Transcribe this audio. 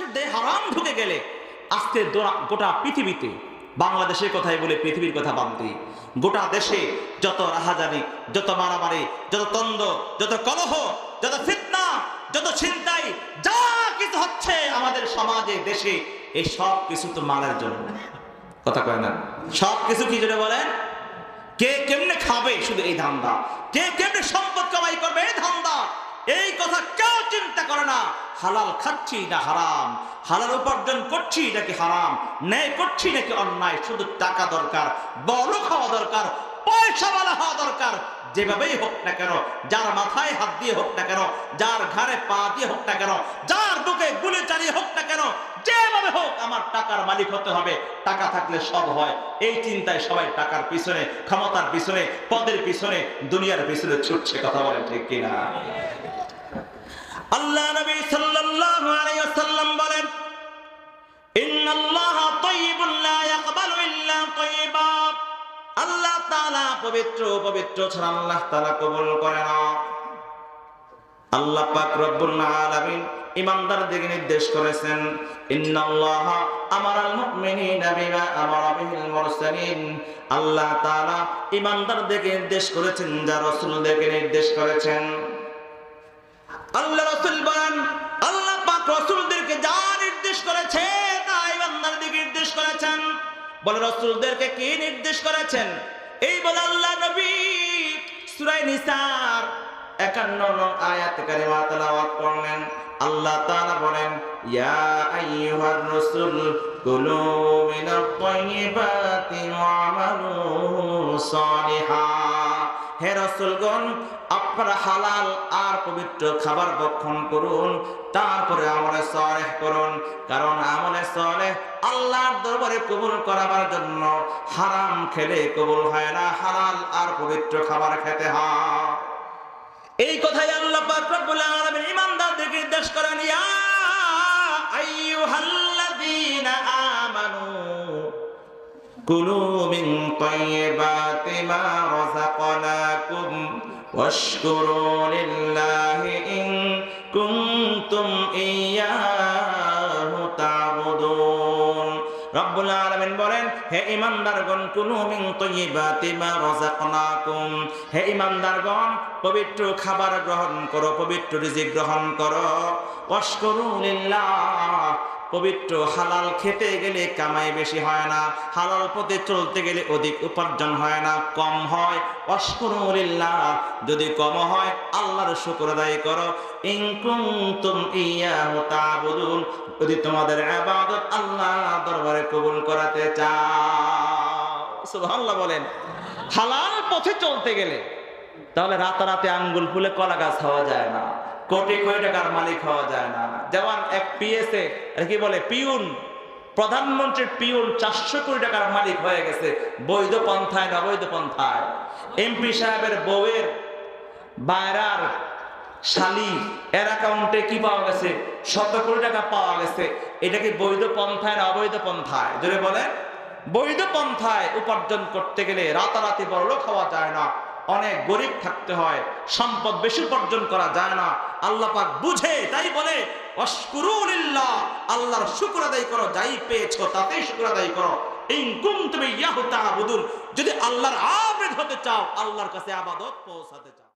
মানুষের দেহে হারাম ঢুকে গেলে আজকে গোটা পৃথিবীতে, বাংলাদেশের কথাই বলে পৃথিবীর কথা বাদ দিই। গোটা দেশে যত রাহাজানি, যত মারামারি, যত তন্দ, যত কলহ, যত ফিতনা, যত ছিনতাই, যা কিছু হচ্ছে আমাদের সমাজে, দেশে, এই সব কিছু তো মালের জন্য। কথা কয় না? সব কিছু কি জন্য বলেন? কে কেমনে খাবে শুধু এই ধান্দা? কে কেমনে সম্পদ কামাই করবে এই ধান্দা? এই কথা কেউ চিন্তা করে না। হালাল খাচ্ছি না হারাম। হালাল উপার্জন করছি নাকি হারাম? ন্যায় করছি নাকি অন্যায়? শুধু টাকা দরকার, বড় খাওয়া দরকার পয়সা পয়সাওয়ালা হওয়া দরকার। যেভাবেই হোক না কেন, যার মাথায় হাত দিয়ে হোক না কেন, যার ঘাড়ে পা দিয়ে হোক না কেন, যার বুকে গুলি চালিয়ে হোক না কেন, যেভাবে হোক আমার টাকার মালিক হতে হবে। টাকা থাকলে সব হয়। এই চিন্তায় সবাই টাকার পিছনে, ক্ষমতার পিছনে, পদের পিছনে, দুনিয়ার পিছনে ছুটছে, কথা বলেন ঠিক কিনা? আল্লাহ নবী সাল্লাল্লাহু আলাইহি ওয়াসাল্লাম বলেন, ইন্নাল্লাহা তাইয়্যিবুন লা ইয়াকবালু ইল্লা তাইয়্যিবা আল্লাহ তাআলা পবিত্র পবিত্র ছাড়া আল্লাহ তাআলা কবুল করে না। আল্লাহ পাক রব্বুল আলামিন ইমানদার দিকে নির্দেশ করেছেন, ইন্নাল্লাহা আমারাল মুমিনিনা বিমা আমারা বিহিল মুরসালিন। আল্লাহ তাআলা ইমানদার দিকে নির্দেশ করেছেন, যা রাসূলদেরকে নির্দেশ করেছেন। আল্লাহ রাসূল বলেন, আল্লাহ পাক রাসূলদেরকে যা নির্দেশ করেছে তা ইমানদার দিকে নির্দেশ করেছেন। বলে রসুলদেরকে কি নির্দেশ করেছেন? এই বলে আল্লাহ নবী সুরাই নিসার 51 নং আয়াত কারিমা তেলাওয়াত করলেন। আল্লাহ তাআলা বলেন, ইয়া আইয়ুহার রাসূল, কুলু মিনাত তাইয়্যিবাতি ওয়ামালু সালিহা। হে রসুলগণ, আপনারা হালাল আর পবিত্র খাবার ভক্ষণ করুন, তারপরে আমলে সলেহ করুন। কারণ আমলে সলেহ আল্লাহর দরবারে কবুল করাবার জন্য হারাম খেলে কবুল হয় না, হালাল আর পবিত্র খাবার খেতে হয়। এই কথাই আল্লাহ পাক রব্বুল كلوا من طيبات ما رزقناكم واشكروا لله إن كنتم إياه تعبدون রব্বুল আলামিন বলেন হে ইমানদারগণ কুলু মিন তাইয়্যিবাতি মা রাযাকনাকুম হে ইমানদারগণ পবিত্র খাবার গ্রহণ করো পবিত্র রিজিক গ্রহণ করো ওয়াশকুরু লিল্লাহ পবিত্র হালাল খেতে গেলে কামাই বেশি হয় না, হালাল পথে চলতে গেলে অধিক উপার্জন হয় না, কম হয়। অস্করুলিল্লাহ যদি কম হয়, আল্লাহর শুকর আদায় করো। যদি তোমাদের ইবাদত আল্লাহ দরবারে কবুল করাতে চাও। বলেন। হালাল পথে চলতে গেলে তাহলে রাতারাতি আঙ্গুল ফুলে কলা গাছ হওয়া যায় না। কোটি কোটি টাকার মালিক হওয়া যায় না। যেমন এক পিএসএ কি বলে? পিউন। প্রধানমন্ত্রীর পিউন চারশো কোটি টাকার মালিক হয়ে গেছে বৈধ পন্থায় না অবৈধ পন্থায়। এমপি সাহেবের বউয়ের বাইরার শালি, এর অ্যাকাউন্টে কি পাওয়া গেছে? শত কোটি টাকা পাওয়া গেছে। এটা কি বৈধ পন্থায় না অবৈধ পন্থায়? যদি বলেন। বৈধ পন্থায় উপার্জন করতে গেলে রাতারাতি বড়লোক হওয়া যায় না। অনেক গরিব থাকতে হয়, সম্পদ বেশি উপার্জন করা যায় না। আল্লাহ পাক বুঝে, তাই বলে অস্কুরুল্লাহ আল্লাহর শুকর আদায় করো, যাই পেয়েছ তাতেই শুকর আদায় করো। ইনকুম তুমি ইয়াহু তাআবুদুন যদি আল্লাহর আবেদ হতে চাও, আল্লাহর কাছে আবাদত পৌঁছাতে চাও।